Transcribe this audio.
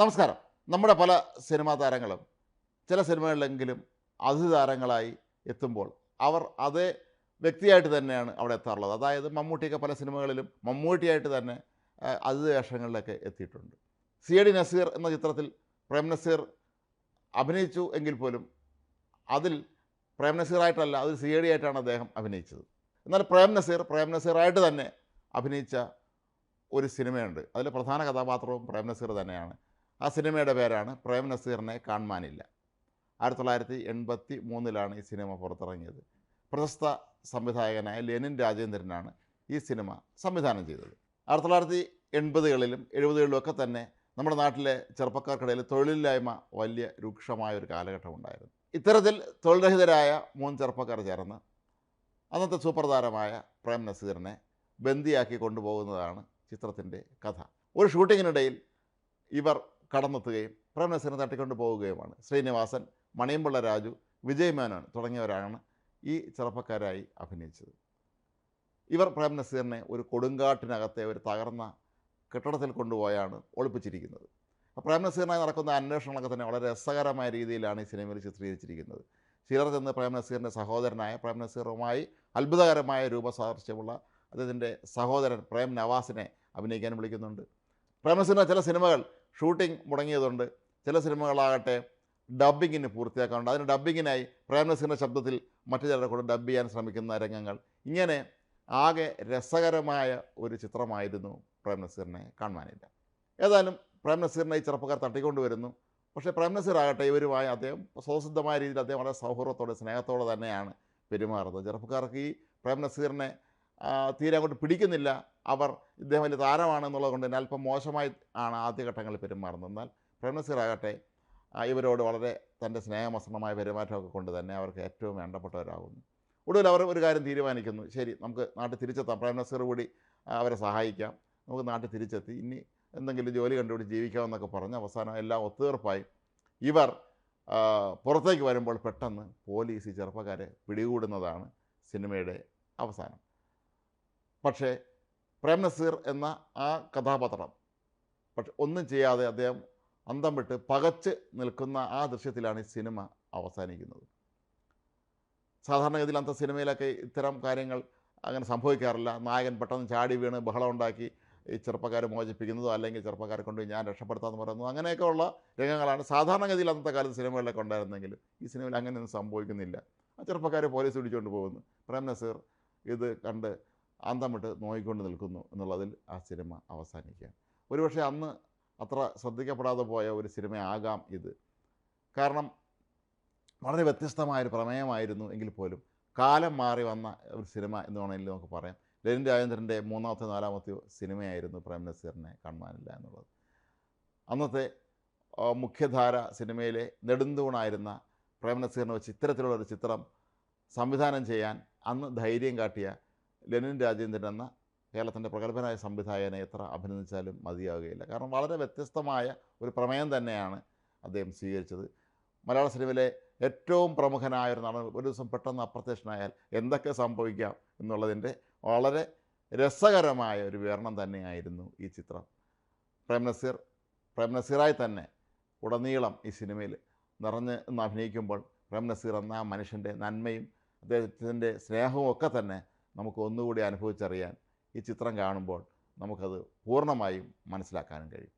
നമസ്കാരം. നമ്മുടെ പല സിനിമാ താരങ്ങളും ചില സിനിമകളിലെങ്കിലും അതിഥി താരങ്ങളായി എത്തുമ്പോൾ അവർ അതേ വ്യക്തിയായിട്ട് തന്നെയാണ് അവിടെ എത്താറുള്ളത്. അതായത് മമ്മൂട്ടിയൊക്കെ പല സിനിമകളിലും മമ്മൂട്ടിയായിട്ട് തന്നെ അതിഥി വേഷങ്ങളിലൊക്കെ എത്തിയിട്ടുണ്ട്. സി എ ഡി നസീർ എന്ന ചിത്രത്തിൽ പ്രേം നസീർ അഭിനയിച്ചു എങ്കിൽ പോലും അതിൽ പ്രേം നസീറായിട്ടല്ല അതിൽ സി എ ഡി ആയിട്ടാണ് അദ്ദേഹം അഭിനയിച്ചത്. എന്നാൽ പ്രേം നസീർ പ്രേം നസീറായിട്ട് തന്നെ അഭിനയിച്ച ഒരു സിനിമയുണ്ട്. അതിലെ പ്രധാന കഥാപാത്രവും പ്രേം നസീർ തന്നെയാണ്. ആ സിനിമയുടെ പേരാണ് പ്രേം നസീറിനെ കാണുവാനില്ല. ആയിരത്തി തൊള്ളായിരത്തി എൺപത്തി മൂന്നിലാണ് ഈ സിനിമ പുറത്തിറങ്ങിയത്. പ്രശസ്ത സംവിധായകനായ ലെനിൻ രാജേന്ദ്രനാണ് ഈ സിനിമ സംവിധാനം ചെയ്തത്. ആയിരത്തി തൊള്ളായിരത്തി എൺപതുകളിലും എഴുപതുകളിലും ഒക്കെ തന്നെ നമ്മുടെ നാട്ടിലെ ചെറുപ്പക്കാർക്കിടയിൽ തൊഴിലില്ലായ്മ വലിയ രൂക്ഷമായ ഒരു കാലഘട്ടം ഉണ്ടായിരുന്നു ഇത്തരത്തിൽ തൊഴിൽരഹിതരായ മൂന്ന് ചെറുപ്പക്കാർ ചേർന്ന് അന്നത്തെ സൂപ്പർ താരമായ പ്രേം നസീറിനെ ബന്ദിയാക്കി കൊണ്ടുപോകുന്നതാണ് ചിത്രത്തിന്റെ കഥ. ഒരു ഷൂട്ടിങ്ങിനിടയിൽ ഇവർ കടന്നെത്തുകയും പ്രേം നസീറിനെ തട്ടിക്കൊണ്ട് പോവുകയുമാണ്. ശ്രീനിവാസൻ മണിയമ്പിള്ള രാജു വിജയ് മേനോൻ തുടങ്ങിയവരാണ് ഈ ചെറുപ്പക്കാരായി അഭിനയിച്ചത്. ഇവർ പ്രേം നസീറിനെ ഒരു കൊടുങ്കാട്ടിനകത്തെ ഒരു തകർന്ന കെട്ടിടത്തിൽ കൊണ്ടുപോയാണ് ഒളിപ്പിച്ചിരിക്കുന്നത്. അപ്പോൾ പ്രേം നസീറിനായി നടക്കുന്ന അന്വേഷണങ്ങളൊക്കെ തന്നെ വളരെ രസകരമായ രീതിയിലാണ് ഈ സിനിമയിൽ ചിത്രീകരിച്ചിരിക്കുന്നത്. ചിലർ ചെന്ന് പ്രേം നസീറിന്റെ സഹോദരനായ പ്രേം നസീറുമായി അത്ഭുതകരമായ രൂപസാദൃശ്യമുള്ള അദ്ദേഹത്തിന്റെ സഹോദരൻ പ്രേം നവാസിനെ അഭിനയിക്കാൻ വിളിക്കുന്നുണ്ട്. പ്രേം നസീറിന്റെ ചില സിനിമകൾ ഷൂട്ടിംഗ് മുടങ്ങിയതുണ്ട് ചില സിനിമകളാകട്ടെ ഡബ്ബിങ്ങിന് പൂർത്തിയാക്കാറുണ്ട്. അതിന് ഡബ്ബിങ്ങിനായി പ്രേം നസീറിന്റെ ശബ്ദത്തിൽ മറ്റു ചിലരെ കൂടെ ഡബ് ചെയ്യാൻ ശ്രമിക്കുന്ന രംഗങ്ങൾ. ഇങ്ങനെ ആകെ രസകരമായ ഒരു ചിത്രമായിരുന്നു പ്രേംനസീറിനെ കാണുവാനില്ല ഏതായാലും പ്രേംനസീറിനെ ഈ ചെറുപ്പക്കാർ തട്ടിക്കൊണ്ടുവരുന്നു. പക്ഷേ പ്രേംനസീർ ആകട്ടെ ഇവരുമായി അദ്ദേഹം സ്വതസിദ്ധമായ രീതിയിൽ അദ്ദേഹം വളരെ സൗഹൃദത്തോടെ സ്നേഹത്തോടെ തന്നെയാണ് പെരുമാറുന്നത്. ചെറുപ്പക്കാർക്ക് ഈ പ്രേം നസീറിനെ ആ, തീരെ അങ്ങോട്ട് പിടിക്കുന്നില്ല. അവർ ഇദ്ദേഹം വലിയ താരമാണെന്നുള്ളത് കൊണ്ട് തന്നെ അല്പം മോശമായി ആണ് ആദ്യഘട്ടങ്ങളിൽ പെരുമാറുന്നത്. എന്നാൽ പ്രേം നസീർ ആകട്ടെ ആ, ഇവരോട് വളരെ തന്റെ സ്നേഹമസണമായ പെരുമാറ്റമൊക്കെ കൊണ്ട് തന്നെ അവർക്ക് ഏറ്റവും വേണ്ടപ്പെട്ടവരാകുന്നു. ഒടുവിൽ അവർ ഒരു കാര്യം തീരുമാനിക്കുന്നു. ശരി നമുക്ക് നാട്ടിൽ തിരിച്ചെത്താം. പ്രേംനസീർ കൂടി അവരെ സഹായിക്കാം. നമുക്ക് നാട്ടിൽ തിരിച്ചെത്തി. ഇനി എന്തെങ്കിലും ജോലി കണ്ടുപിടിച്ച് ജീവിക്കാമെന്നൊക്കെ പറഞ്ഞ് അവസാനം എല്ലാം ഒത്തുതീർപ്പായി ഇവർ പുറത്തേക്ക് വരുമ്പോൾ പെട്ടെന്ന് പോലീസ് ചെറുപ്പക്കാരെ പിടികൂടുന്നതാണ് സിനിമയുടെ അവസാനം. പക്ഷേ പ്രേം നസീർ എന്ന ആ കഥാപാത്രം പക്ഷെ ഒന്നും ചെയ്യാതെ അദ്ദേഹം അന്തം വിട്ട് പകച്ച് നിൽക്കുന്ന ആ ദൃശ്യത്തിലാണ് ഈ സിനിമ അവസാനിക്കുന്നത്. സാധാരണഗതിയിൽ അന്ത സിനിമയിലൊക്കെ ഇത്തരം കാര്യങ്ങൾ അങ്ങനെ സംഭവിക്കാറില്ല. നായകൻ പെട്ടെന്ന് ചാടി വീണ് ബഹളം ഉണ്ടാക്കി ഈ ചെറുപ്പക്കാർ മോചിപ്പിക്കുന്നതോ അല്ലെങ്കിൽ ചെറുപ്പക്കാരെ കൊണ്ട് ഞാൻ രക്ഷപ്പെടുത്താമെന്ന് പറയുന്നത് അങ്ങനെയൊക്കെ ഉള്ള രംഗങ്ങളാണ് സാധാരണഗതിയിൽ അന്നത്തെ കാലത്ത് സിനിമകളിലൊക്കെ ഉണ്ടായിരുന്നെങ്കിൽ ഈ സിനിമയിൽ അങ്ങനെയൊന്നും സംഭവിക്കുന്നില്ല. ആ ചെറുപ്പക്കാരെ പോലീസ് പിടിച്ചുകൊണ്ട് പോകുന്നു. പ്രേം നസീർ ഇത് കണ്ട് അന്തം വിട്ട് നോയിക്കൊണ്ട് നിൽക്കുന്നു എന്നുള്ളതിൽ ആ സിനിമ അവസാനിക്കുകയാണ്. ഒരുപക്ഷെ അന്ന് അത്ര ശ്രദ്ധിക്കപ്പെടാതെ പോയ ഒരു സിനിമയാകാം ഇത്. കാരണം വളരെ വ്യത്യസ്തമായൊരു പ്രമേയമായിരുന്നു എങ്കിൽ പോലും കാലം മാറി വന്ന ഒരു സിനിമ എന്ന് വേണമെങ്കിൽ നമുക്ക് പറയാം. ലെനിൻ രാജേന്ദ്രന്റെ മൂന്നാമത്തെ നാലാമത്തെ സിനിമയായിരുന്നു പ്രേം നസീറിനെ കാണുവാനില്ല എന്നുള്ളത്. അന്നത്തെ മുഖ്യധാര സിനിമയിലെ നെടുന്തൂണായിരുന്ന പ്രേം നസീറിനെ വെച്ച് ഇത്തരത്തിലുള്ള ഒരു ചിത്രം സംവിധാനം ചെയ്യാൻ അന്ന് ധൈര്യം കാട്ടിയ ലെനിൻ രാജേന്ദ്രൻ എന്ന കേരളത്തിന്റെ പ്രഗത്ഭനായ സംവിധായകനെ എത്ര അഭിനന്ദിച്ചാലും മതിയാവുകയില്ല. കാരണം വളരെ വ്യത്യസ്തമായ ഒരു പ്രമേയം തന്നെയാണ് അദ്ദേഹം സ്വീകരിച്ചത്. മലയാള സിനിമയിലെ ഏറ്റവും പ്രമുഖനായ ഒരു നടൻ ഒരു ദിവസം പെട്ടെന്ന് അപ്രത്യക്ഷനായാൽ എന്തൊക്കെ സംഭവിക്കാം എന്നുള്ളതിന്റെ വളരെ രസകരമായ ഒരു വിവരണം തന്നെയായിരുന്നു ഈ ചിത്രം. പ്രേം നസീർ പ്രേം തന്നെ ഉടനീളം ഈ സിനിമയിൽ നിറഞ്ഞ് അഭിനയിക്കുമ്പോൾ പ്രേം നസീർ എന്ന മനുഷ്യന്റെ നന്മയും അദ്ദേഹത്തിന്റെ സ്നേഹവും ഒക്കെ തന്നെ നമുക്ക് ഒന്നുകൂടി അനുഭവിച്ചറിയാൻ ഈ ചിത്രം കാണുമ്പോൾ നമുക്കത് പൂർണമായും മനസ്സിലാക്കാനും കഴിയും.